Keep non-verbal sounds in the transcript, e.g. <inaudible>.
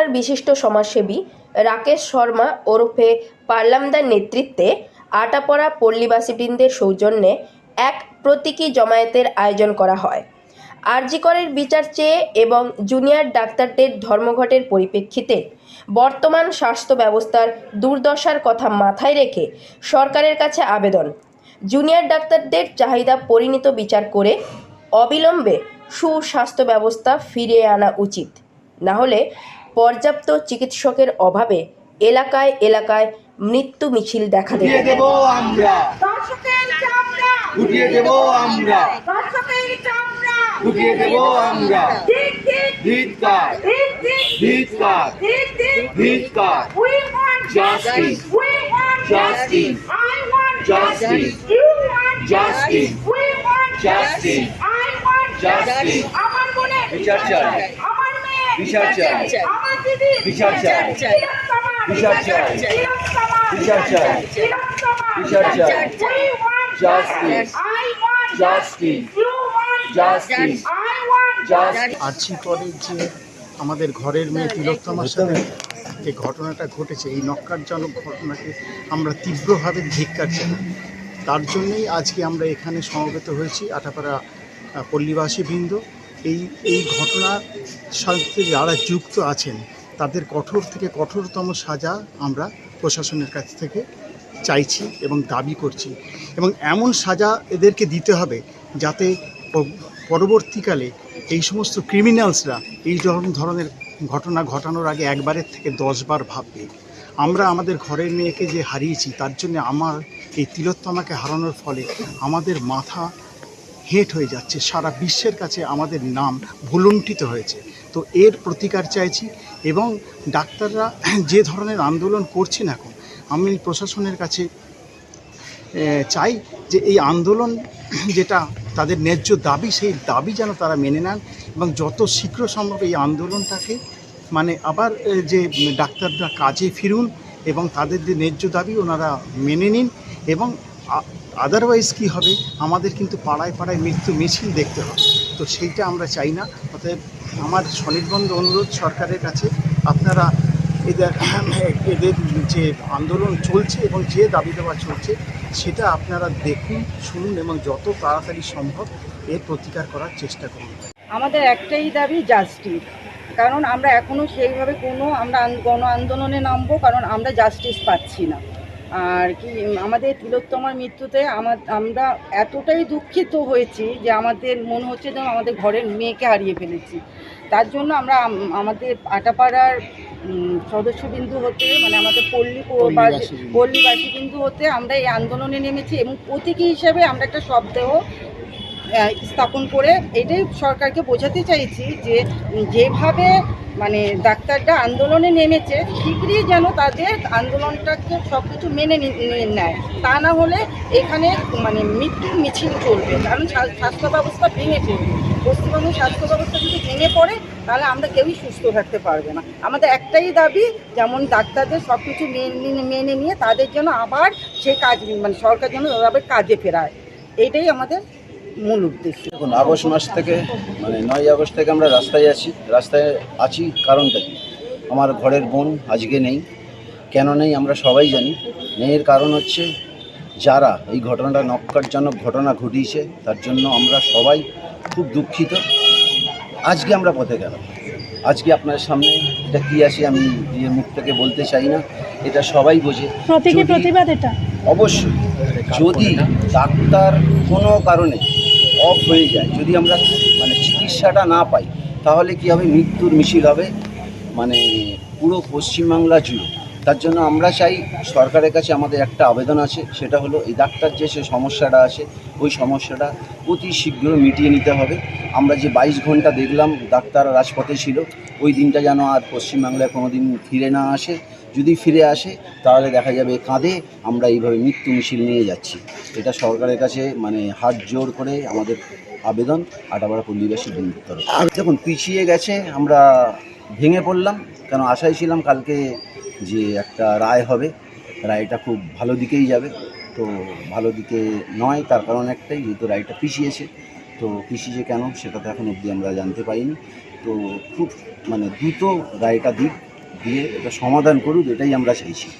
আটাপাড়ার বিশিষ্ট সমাজসেবী রাকেশ শর্মা ওরফে পার্লামদার নেতৃত্বে আটাপড়া পল্লীবাসীবৃন্দের সৌজন্যে এক প্রতীকী জমায়েতের আয়োজন করা হয়। আরজিকরের বিচার চেয়ে এবং জুনিয়র ডাক্তারদের ধর্মঘটের পরিপ্রেক্ষিতে বর্তমান স্বাস্থ্য ব্যবস্থার দুর্দশার কথা মাথায় রেখে সরকারের কাছে আবেদন। জুনিয়র ডাক্তারদের চাহিদা পরিণত বিচার করে অবিলম্বে সুস্বাস্থ্য ব্যবস্থা ফিরিয়ে আনা উচিত। না হলে পর্যাপ্ত চিকিৎসকের অভাবে এলাকায় এলাকায় মৃত্যু মিছিল দেখা দেবে। দেব আমরা। দর্শকের উঠিয়ে দেব আমরা। দর্শকের উঠিয়ে দেব আমরা। Justice. Justice. Justice. Justice. Justice. Justice. বিচার চাই। বিচার চাই। বিচার চাই। বিচার চাই। বিচার চাই। বিচার চাই। আর্জি করে যে আমাদের ঘরের মেয়ে তিলোত্তমার সাথে যে ঘটনাটা ঘটেছে এই নক্কারজনক ঘটনাকে আমরা তীব্রভাবে ধিক্কার জানাই। তার জন্যই আজকে আমরা এখানে সমবেত হয়েছি আটাপাড়া পল্লীবাসী বৃন্দ এই এই ঘটনার সাথে যারা যুক্ত আছেন, তাদের কঠোর থেকে কঠোরতম সাজা আমরা প্রশাসনের কাছ থেকে চাইছি এবং দাবি করছি। এবং এমন সাজা এদেরকে দিতে হবে যাতে পরবর্তীকালে এই সমস্ত ক্রিমিনালসরা এই ধরন- ধরনের ঘটনা ঘটানোর আগে একবারের থেকে দশবার ভাববে। আমরা আমাদের ঘরের মেয়েকে যে হারিয়েছি, তার জন্য আমার এই তিলোত্তমাকে হারানোর ফলে আমাদের মাথা হেট হয়ে যাচ্ছে, সারা বিশ্বের কাছে আমাদের নাম ভুলুণ্ঠিত হয়েছে। তো এর প্রতিকার চাইছি এবং ডাক্তাররা <clears throat> যে ধরনের আন্দোলন করছেন এখন, আমি প্রশাসনের কাছে চাই যে এই আন্দোলন <clears throat> যেটা তাদের ন্যায্য দাবি, সেই দাবি যেন তারা মেনে নেন এবং যত শীঘ্র সম্ভব এই আন্দোলনটাকে মানে আবার যে ডাক্তাররা কাজে ফিরুন এবং তাদের যে ন্যায্য দাবি ওনারা মেনে নিন এবং আদারওয়াইজ কি হবে? আমাদের কিন্তু পাড়ায় পাড়ায় মৃত্যু মিছিল দেখতে হবে। তো সেইটা আমরা চাই না। অতএব আমার স্বনির্বন্ধ অনুরোধ সরকারের কাছে, আপনারা এদের এদের যে আন্দোলন চলছে এবং যে দাবি দেওয়া চলছে, সেটা আপনারা দেখুন, শুনুন এবং যত তাড়াতাড়ি সম্ভব এর প্রতিকার করার চেষ্টা করুন। আমাদের একটাই দাবি জাস্টিস কারণ আমরা এখনও সেইভাবে কোনো আমরা গণ আন্দোলনে নামবো, কারণ আমরা জাস্টিস পাচ্ছি না। আর কি আমাদের তিলোত্তমার মৃত্যুতে আমার আমরা এতটাই দুঃখিত হয়েছি যে আমাদের মনে হচ্ছে যেন আমাদের ঘরের মেয়েকে হারিয়ে ফেলেছি তার জন্য আমরা আমাদের আটাপাড়ার সদস্যবিন্দু হতে মানে আমাদের পল্লী পল্লীবাসী বিন্দু। হতে আমরা এই আন্দোলনে নেমেছি এবং প্রতীকী হিসাবে আমরা একটা শবদেহ স্থাপন করে এটাই সরকারকে বোঝাতে চাইছি যে যেভাবে মানে ডাক্তাররা আন্দোলনে নেমেছে, শীঘ্রই যেন তাদের আন্দোলনটাকে সব কিছু মেনে নেয় তা না হলে এখানে মানে মৃত্যুর মিছিল চলবে। কারণ স্বাস্থ্য ব্যবস্থা ভেঙে পড়বে পশ্চিমবঙ্গের স্বাস্থ্য ব্যবস্থা যদি ভেঙে পড়ে, তাহলে আমরা কেউই সুস্থ থাকতে পারব না। আমাদের একটাই দাবি, যেমন ডাক্তারদের সব কিছু মেনে নিয়ে তাদের যেন আবার সে কাজ মানে সরকার যেন তাদের কাজে ফেরায়। এটাই আমাদের মূল উদ্দেশ্য। দেখুন আগস্ট মাস থেকে মানে নয় আগস্ট থেকে আমরা রাস্তায় আছি। রাস্তায় আছি কারণটা কি? আমার ঘরের বোন আজকে নেই। কেন নেই আমরা সবাই জানি। নেই কারণ হচ্ছে যারা এই ঘটনাটা নক্কারজনক ঘটনা ঘটিয়েছে তার জন্য আমরা সবাই খুব দুঃখিত। আজকে আমরা পথে গেলাম। আজকে আপনার সামনে এটা কী আছে আমি নিজের মুখ থেকে বলতে চাই না। এটা সবাই বোঝে। প্রতিবাদ এটা। অবশ্যই যদি ডাক্তার কোনো কারণে অফ হয়ে যায়। যদি আমরা মানে চিকিৎসাটা না পাই, তাহলে কি হবে? মৃত্যুর মিছিল হবে। মানে পুরো পশ্চিমবাংলা জুড়ে। তার জন্য আমরা চাই, সরকারের কাছে আমাদের একটা আবেদন আছে, সেটা হলো এই ডাক্তার যে সে সমস্যাটা আছে, ওই সমস্যাটা অতি শীঘ্র মিটিয়ে নিতে হবে। আমরা যে বাইশ ঘণ্টা দেখলাম, ডাক্তার রাজপথে ছিল, ওই দিনটা যেন আর পশ্চিমবাংলায় কোনো দিন ফিরে না আসে। যদি ফিরে আসে, তাহলে দেখা যাবে কাঁধে আমরা এইভাবে মৃত্যু মিছিল নিয়ে যাচ্ছি। এটা সরকারের কাছে মানে হাত জোর করে আমাদের আবেদন, আটাপাড়া পল্লীবাসী বন্ধুর তরফ দেখুন, পিছিয়ে গেছে, আমরা ভেঙে পড়লাম, কেন আশায় ছিলাম কালকে যে একটা রায় হবে। রায়টা খুব ভালো দিকেই যাবে, তো ভালো দিকে নয়, তার কারণ একটাই, যেহেতু রায়টা পিছিয়েছে। তো পিছিয়েছে কেন, সেটা তো এখন অবধি আমরা জানতে পারিনি। তো খুব মানে দ্রুত রায়টা দিক দিয়ে এটা সমাধান করুক এটাই আমরা চাইছি।